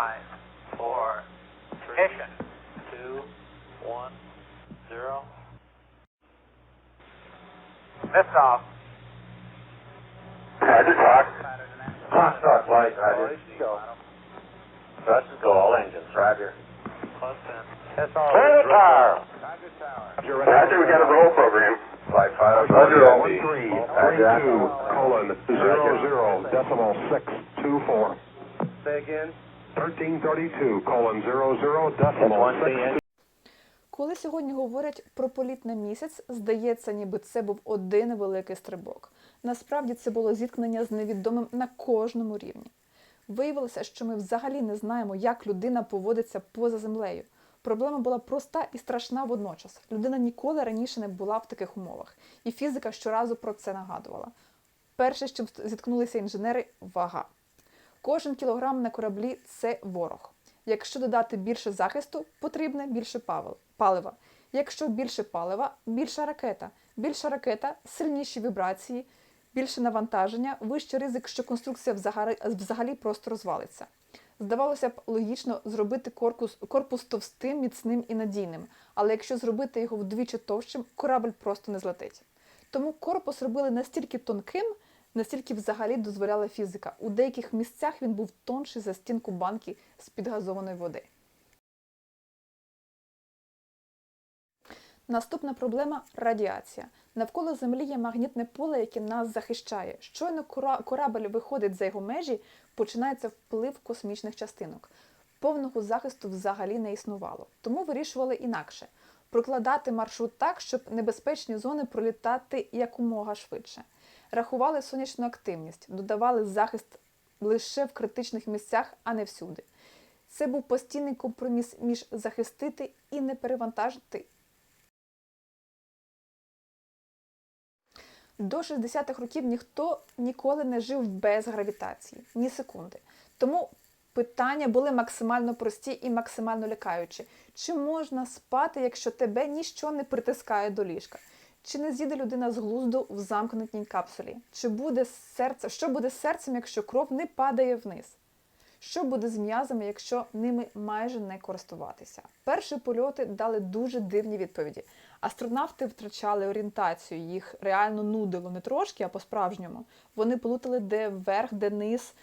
Five, four, ignition. Two, one, zero. Liftoff. Roger, talk. Clock start flight, Roger. Thrust is go, all engines, Roger. Close in. Clear the tower. Roger tower. Roger, we got a roll program. Flight five. Roger, Roger, one three, three two, colon, zero zero, decimal six two four. Say again. Colon, decimal Коли сьогодні говорять про політ на місяць, здається, ніби це був один великий стрибок. Насправді це було зіткнення з невідомим на кожному рівні. Виявилося, що ми взагалі не знаємо, як людина поводиться поза землею. Проблема була проста і страшна водночас. Людина ніколи раніше не була в таких умовах, і фізика щоразу про це нагадувала. Перше, з чим зіткнулися інженери вага. Кожен кілограм на кораблі це ворог. Якщо додати більше захисту, потрібне більше палива. Якщо більше палива, більша ракета. Більша ракета, сильніші вібрації, більше навантаження, вищий ризик, що конструкція взагалі, просто розвалиться. Здавалося б, логічно зробити корпус, корпус товстим, міцним і надійним, але якщо зробити його вдвічі товщим, корабль просто не злетить. Тому корпус робили настільки тонким, настільки взагалі дозволяла фізика. У деяких місцях він був тонший за стінку банки з підгазованої води. Наступна проблема радіація. Навколо Землі є магнітне поле, яке нас захищає. Щойно кора- корабль виходить за його межі, починається вплив космічних частинок. Повного захисту взагалі не існувало. Тому вирішували інакше прокладати маршрут так, щоб небезпечні зони пролітати якомога швидше. Рахували сонячну активність, додавали захист лише в критичних місцях, а не всюди. Це був постійний компроміс між захистити і не перевантажити До 60-х років ніхто ніколи не жив без гравітації, ні секунди. Тому питання були максимально прості і максимально лякаючі. Чи можна спати, якщо тебе ніщо не притискає до ліжка? Чи не з'їде людина з глузду в замкнутій капсулі? Чи буде серце, що буде з серцем, якщо кров не падає вниз? Що буде з м'язами, якщо ними майже не користуватися? Перші польоти дали дуже дивні відповіді. Астронавти втрачали орієнтацію, їх реально нудило не трошки, а по-справжньому. Вони плутали, де верх, де низ.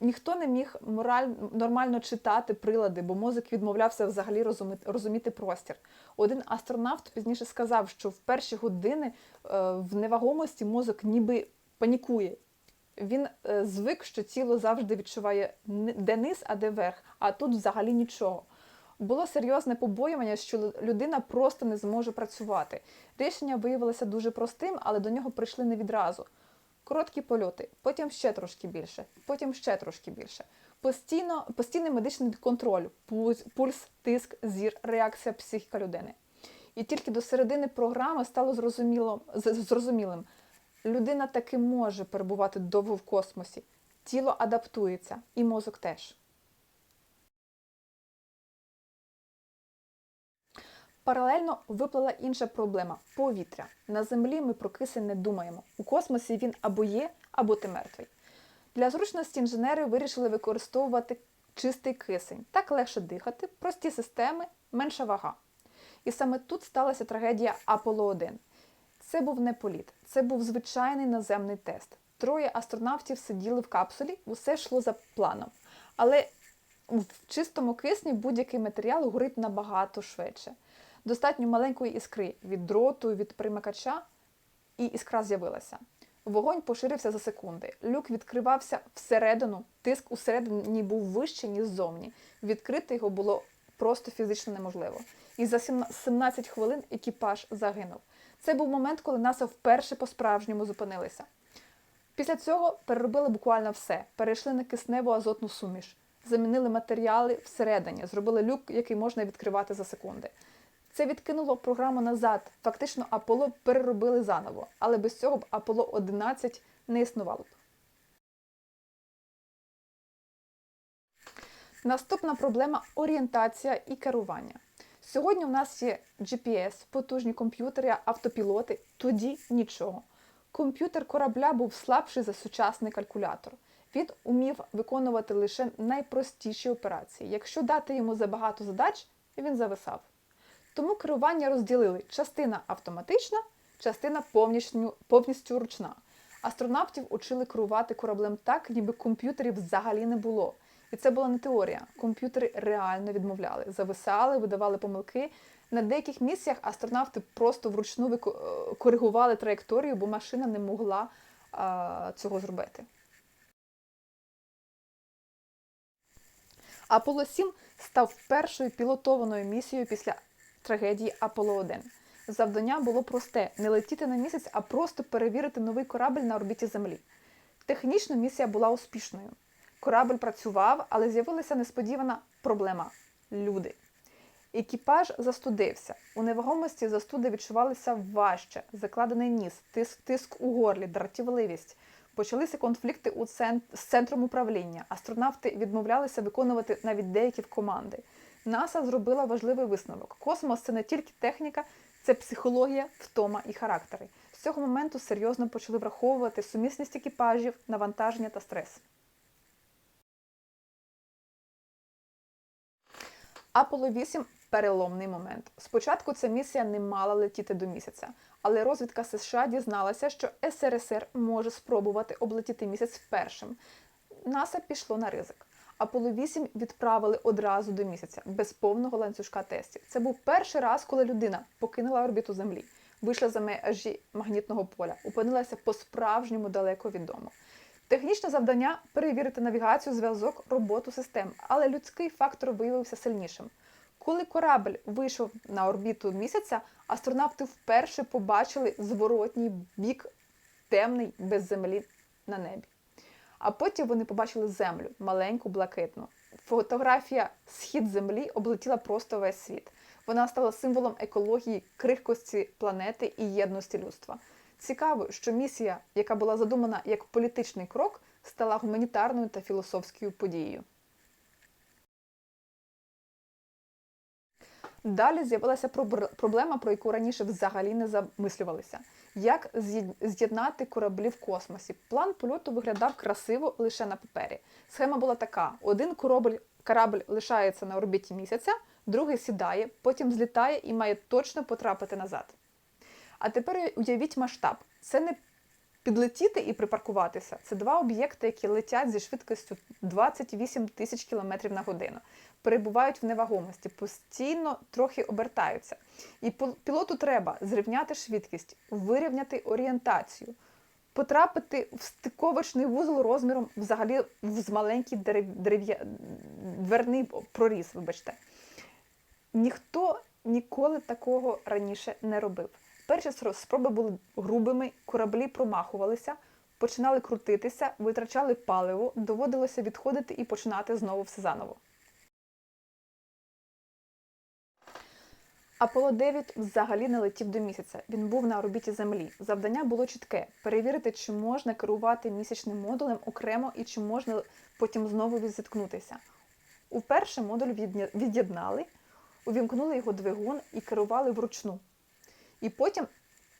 Ніхто не міг мораль, нормально читати прилади, бо мозок відмовлявся взагалі розуміти, розуміти простір. Один астронавт пізніше сказав, що в перші години е, в невагомості мозок ніби панікує. Він е, звик, що тіло завжди відчуває де низ, а де верх, а тут взагалі нічого. Було серйозне побоювання, що людина просто не зможе працювати. Рішення виявилося дуже простим, але до нього прийшли не відразу. Короткі польоти, потім ще трошки більше, потім ще трошки більше. Постійно, постійний медичний контроль, пульс, пульс, тиск, зір, реакція психіка людини. І тільки до середини програми стало зрозуміло, зрозумілим, людина таки може перебувати довго в космосі. Тіло адаптується, і мозок теж. Паралельно виплила інша проблема повітря. На землі ми про кисень не думаємо. У космосі він або є, або ти мертвий. Для зручності інженери вирішили використовувати чистий кисень. Так легше дихати, прості системи, менша вага. І саме тут сталася трагедія Аполло 1. Це був не політ, це був звичайний наземний тест. Троє астронавтів сиділи в капсулі, усе йшло за планом. Але в чистому кисні будь-який матеріал горить набагато швидше. Достатньо маленької іскри від дроту, від примикача, і іскра з'явилася. Вогонь поширився за секунди. Люк відкривався всередину, тиск усередині був вищий, ніж ззовні. Відкрити його було просто фізично неможливо. І за 17 хвилин екіпаж загинув. Це був момент, коли НАСА вперше по-справжньому зупинилися. Після цього переробили буквально все. Перейшли на кисневу азотну суміш, замінили матеріали всередині, зробили люк, який можна відкривати за секунди. Це відкинуло програму назад. Фактично, Аполло переробили заново, але без цього б Аполло 11 не існувало б. Наступна проблема орієнтація і керування. Сьогодні у нас є GPS, потужні комп'ютери, автопілоти, тоді нічого. Комп'ютер корабля був слабший за сучасний калькулятор. він умів виконувати лише найпростіші операції. Якщо дати йому забагато задач, він зависав. Тому керування розділили частина автоматична, частина повністю, повністю ручна. Астронавтів учили керувати кораблем так, ніби комп'ютерів взагалі не було. І це була не теорія. Комп'ютери реально відмовляли, зависали, видавали помилки. На деяких місіях астронавти просто вручну е, коригували траєкторію, бо машина не могла а, цього зробити. Аполло 7 став першою пілотованою місією після трагедії Аполло 1. Завдання було просте: не летіти на місяць, а просто перевірити новий корабль на орбіті Землі. Технічно місія була успішною. Корабль працював, але з'явилася несподівана проблема люди. Екіпаж застудився. У невагомості застуди відчувалися важче, закладений ніс, тиск, тиск у горлі, дратівливість. Почалися конфлікти у цен... з центром управління. Астронавти відмовлялися виконувати навіть деякі команди. НАСА зробила важливий висновок. Космос це не тільки техніка, це психологія, втома і характери. З цього моменту серйозно почали враховувати сумісність екіпажів, навантаження та стрес. Аполло 8 переломний момент. Спочатку ця місія не мала летіти до місяця, але розвідка США дізналася, що СРСР може спробувати облетіти місяць першим. НАСА пішло на ризик. Аполло 8 відправили одразу до місяця без повного ланцюжка тестів. Це був перший раз, коли людина покинула орбіту Землі, вийшла за межі магнітного поля, опинилася по-справжньому далеко від дому. Технічне завдання перевірити навігацію, зв'язок, роботу систем, але людський фактор виявився сильнішим. Коли корабль вийшов на орбіту місяця, астронавти вперше побачили зворотній бік темний без землі на небі. А потім вони побачили землю, маленьку, блакитну. Фотографія схід землі облетіла просто весь світ. Вона стала символом екології, крихкості планети і єдності людства. Цікаво, що місія, яка була задумана як політичний крок, стала гуманітарною та філософською подією. Далі з'явилася проблема, про яку раніше взагалі не замислювалися. Як з'єднати кораблі в космосі? План польоту виглядав красиво лише на папері. Схема була така: один корабль, корабль лишається на орбіті місяця, другий сідає, потім злітає і має точно потрапити назад. А тепер уявіть масштаб: це не підлетіти і припаркуватися. Це два об'єкти, які летять зі швидкістю 28 тисяч кілометрів на годину, перебувають в невагомості, постійно трохи обертаються. І пілоту треба зрівняти швидкість, вирівняти орієнтацію, потрапити в стиковочний вузол розміром взагалі в- маленький дерев... дерев'я... дверний проріз, вибачте. Ніхто ніколи такого раніше не робив. Перші спроби були грубими, кораблі промахувалися, починали крутитися, витрачали паливо, доводилося відходити і починати знову все заново. Аполло 9 взагалі не летів до місяця. Він був на орбіті Землі. Завдання було чітке: перевірити, чи можна керувати місячним модулем окремо і чи можна потім знову відзіткнутися. Уперше модуль від'єднали, увімкнули його двигун і керували вручну. І потім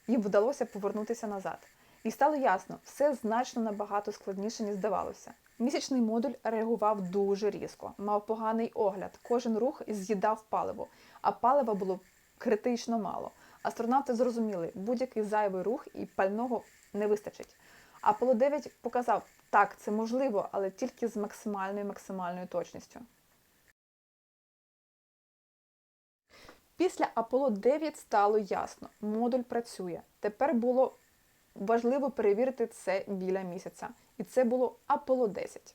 їм вдалося повернутися назад. І стало ясно, все значно набагато складніше, ніж здавалося. Місячний модуль реагував дуже різко, мав поганий огляд, кожен рух з'їдав паливо, а палива було критично мало. Астронавти зрозуміли, будь-який зайвий рух і пального не вистачить. Аполло 9 показав, так, це можливо, але тільки з максимальною максимальною точністю. Після Аполло 9 стало ясно, модуль працює. Тепер було важливо перевірити це біля місяця. І це було Аполло 10.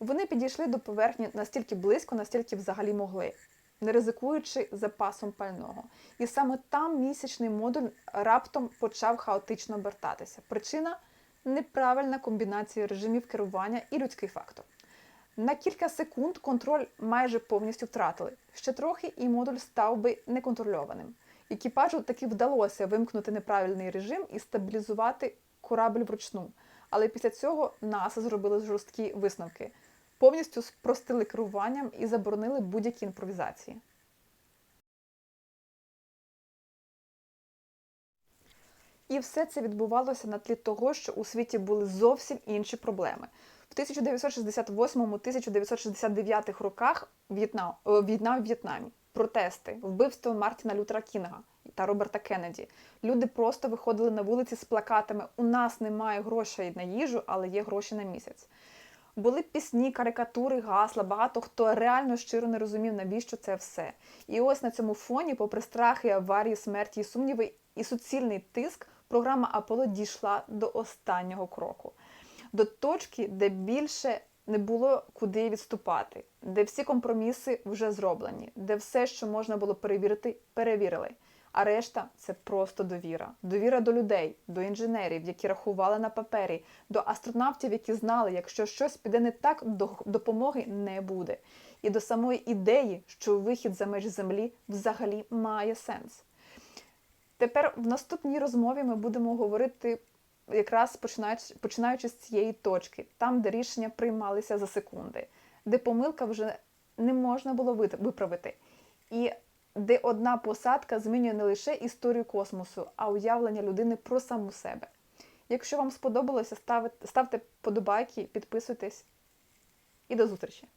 Вони підійшли до поверхні настільки близько, настільки взагалі могли, не ризикуючи запасом пального. І саме там місячний модуль раптом почав хаотично обертатися. Причина неправильна комбінація режимів керування і людський фактор. На кілька секунд контроль майже повністю втратили. Ще трохи і модуль став би неконтрольованим. Екіпажу таки вдалося вимкнути неправильний режим і стабілізувати корабль вручну. Але після цього НАСА зробили жорсткі висновки. Повністю спростили керуванням і заборонили будь-які імпровізації. І все це відбувалося на тлі того, що у світі були зовсім інші проблеми. В 1968-1969 роках В'єтнам, о, війна в В'єтнамі, протести, вбивство Мартіна Лютера Кінга та Роберта Кеннеді. Люди просто виходили на вулиці з плакатами: У нас немає грошей на їжу, але є гроші на місяць. Були пісні, карикатури, гасла. Багато хто реально щиро не розумів, навіщо це все. І ось на цьому фоні, попри страхи, аварії, смерті і сумніви, і суцільний тиск, програма Аполло дійшла до останнього кроку, до точки, де більше не було куди відступати, де всі компроміси вже зроблені, де все, що можна було перевірити, перевірили. А решта це просто довіра. Довіра до людей, до інженерів, які рахували на папері, до астронавтів, які знали, якщо щось піде не так, до- допомоги не буде. І до самої ідеї, що вихід за межі землі взагалі має сенс. Тепер в наступній розмові ми будемо говорити якраз починаючи, починаючи з цієї точки, там, де рішення приймалися за секунди, де помилка вже не можна було виправити, і де одна посадка змінює не лише історію космосу, а уявлення людини про саму себе. Якщо вам сподобалося, ставте, подобайки, підписуйтесь і до зустрічі!